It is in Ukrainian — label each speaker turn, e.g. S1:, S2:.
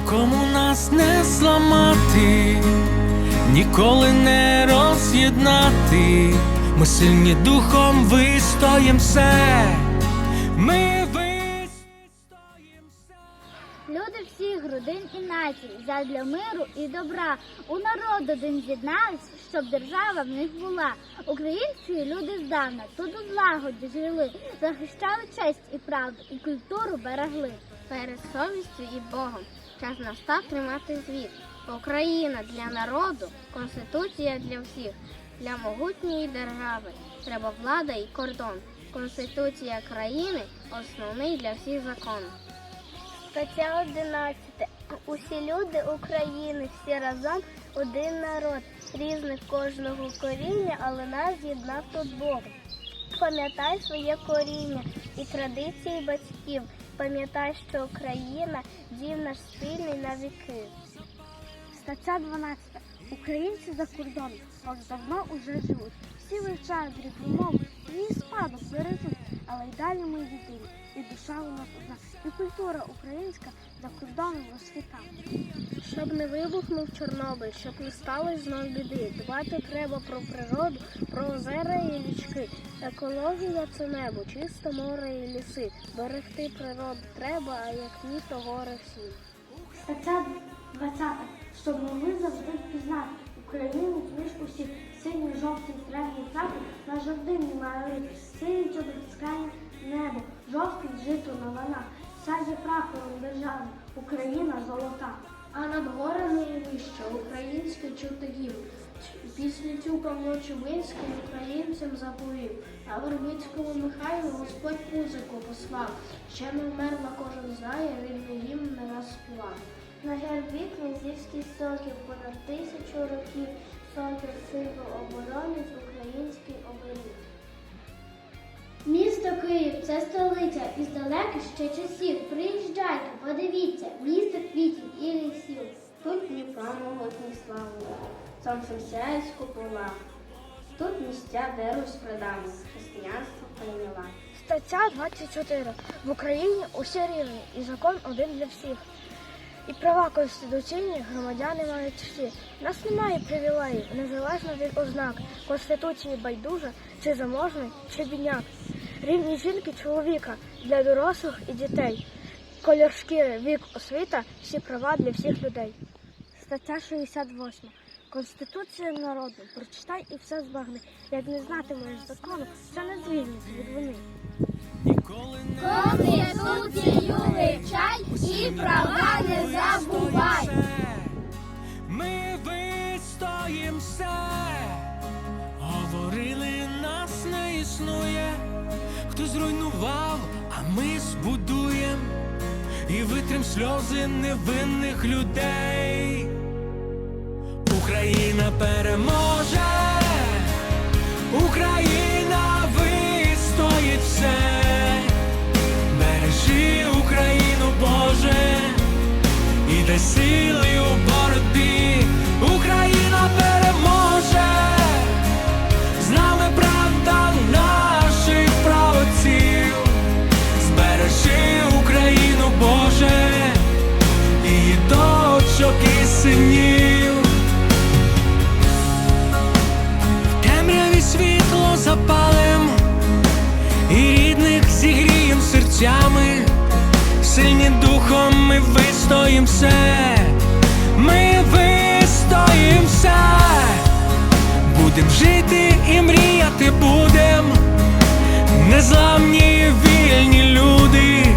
S1: Нікому нас не зламати, ніколи не роз'єднати. Ми сильні духом вистоїм все. Ми вистоїм все.
S2: Люди всіх родин і націй, задля миру і добра. У народ один з'єднались, щоб держава в них була. Українські люди здавна тут у злагоді жили, захищали честь і правду, і культуру берегли.
S3: Перед совістю і Богом час настав тримати звіт. Україна для народу, конституція для всіх, для могутньої держави. Треба влада і кордон. Конституція країни основний для всіх закон.
S2: Стаття 11. Усі люди України, всі разом один народ, різних кожного коріння, але нас з'єднав тут Бог. Пам'ятай своє коріння і традиції батьків. Пам'ятай, що Україна дім наш спільний на віки. Стаття 12. Українці за кордоном ось давно уже живуть. Всі вивчають рідну мову, її спадок бережуть, але й далі ми єдині. І душа у нас одна, і культура українська за кордоном розквітає. Щоб не вибухнув Чорнобиль, щоб не сталося знов біди. Дбати треба про природу, про озера і річки. Екологія це небо, чисте море і ліси. Берегти природу треба, а як ні, то горе всі. Стаття 20. Щоб могли завжди впізнати Україну між усіх синій, жовтий, зелений прапор на жовтим немає синій чобрицькає небо, жовтий жито на ланах, сяде прапором держави, Україна золота. А над горами і вище українське чути гімн. Пісню цю помночі Минський українцям заповів, а Вербицькому Михайлу Господь музику послав. Ще не вмерла, кожен знає, рідний гімн не раз співав. На гербі князівських соків понад тисячу років сокіл символ оборони український оберіг. Київ це столиця із далеких ще часів. Приїжджайте, подивіться, місто квітів і лісів.
S3: Тут Дніпро могутній славу, сонцем сяє з купола. Тут місця, де Русь християнство прийняла.
S2: Стаття 24. В Україні усі рівні і закон один для всіх. І права конституційні громадяни мають всі. У нас немає привілеїв, незалежно від ознак Конституції байдужа, чи заможний, чи бідняк. Рівні жінки чоловіка для дорослих і дітей. Колір шкіри, вік, освіта всі права для всіх людей. Стаття 68. Конституція народу. Прочитай і все збагни. Як не знатимеш закону, це не звільнить від вини.
S1: Ніколи не
S3: Конституцію вивчай і права
S1: Хто зруйнував, а ми збудуєм і витрим сльози невинних людей. Україна переможе, синів, в темряві світло запалим, і рідних зігрієм серцями, сильні духом ми вистоїмся, ми вистоїмся, все, будем жити і мріяти будем, незламні вільні люди.